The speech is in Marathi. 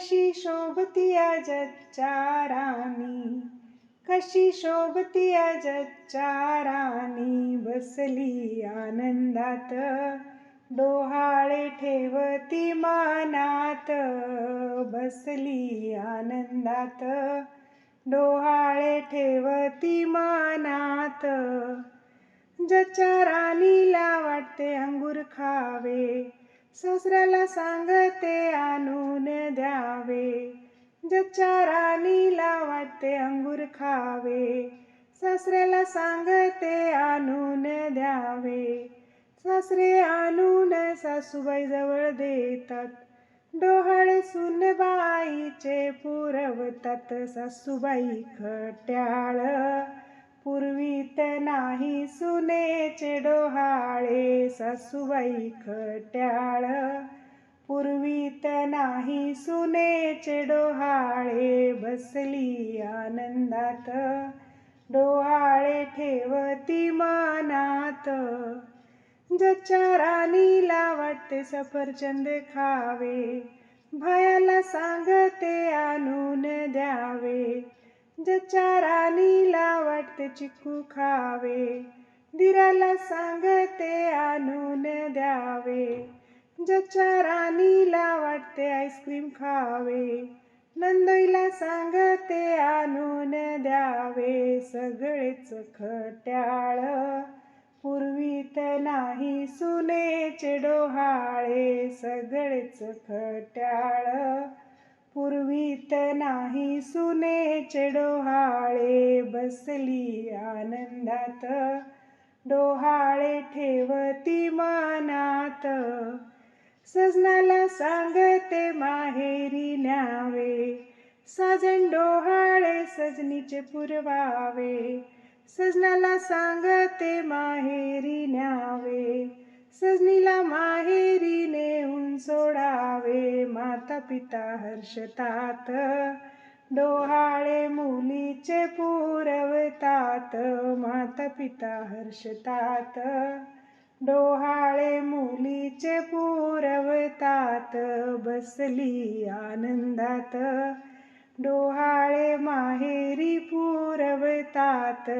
कशी शोभती जच्चा राणी? कशी शोभती जच्चा राणी? बसली आनंदात डोहाळे ठेवती मानात. बसली आनंदात डोहाळे ठेवती मानात. जच्या राणीला वाटते अंगूर खावे सासऱ्याला सांगते आणून जच्या राणीला वाटते अंगूर खावे. सासऱ्याला सांगते आणून द्यावे. सासरे आणून सासूबाई जवळ देतात. डोहाळे सुनबाईचे पुरवतात. सासूबाई खट्याळ पूर्वीत नाही सुनेचे डोहाळे. सासूबाई खट्याळ पूर्वीत नाही सुनेचे डोहाळे बसली आनंदात. डोहाळे ठेवती मानात. जच्या राणीला वाटते सफरचंद खावे. भयाला सांगते आणून द्यावे. जच्या राणीला वाटते चिकू खावे. दिराला सांगते आणून द्यावे. ज्याच्या राणीला वाटते आईस्क्रीम खावे नंदईला सांगते आणून द्यावे सगळेच खट्याळ. पूर्वीत नाही सुनेचे डोहाळे सगळेच खट्याळ. पूर्वीत नाही सुनेचे डोहाळे बसली आनंदात. डोहाळे ठेवती मानात सजनाला सांगते माहेरी न्यावे. साजन डोहाळे सजनीचे पुरवावे. सजनाला सांगते माहेरी न्यावे. सजनीला माहेरी नेऊन सोडावे. माता पिता हर्षतात. डोहाळे मुलीचे पुरवतात. माता पिता हर्षतात. डोहाळे मुलीचे पुरवतात बसली आनंदात. डोहाळे माहेरी पुरवतात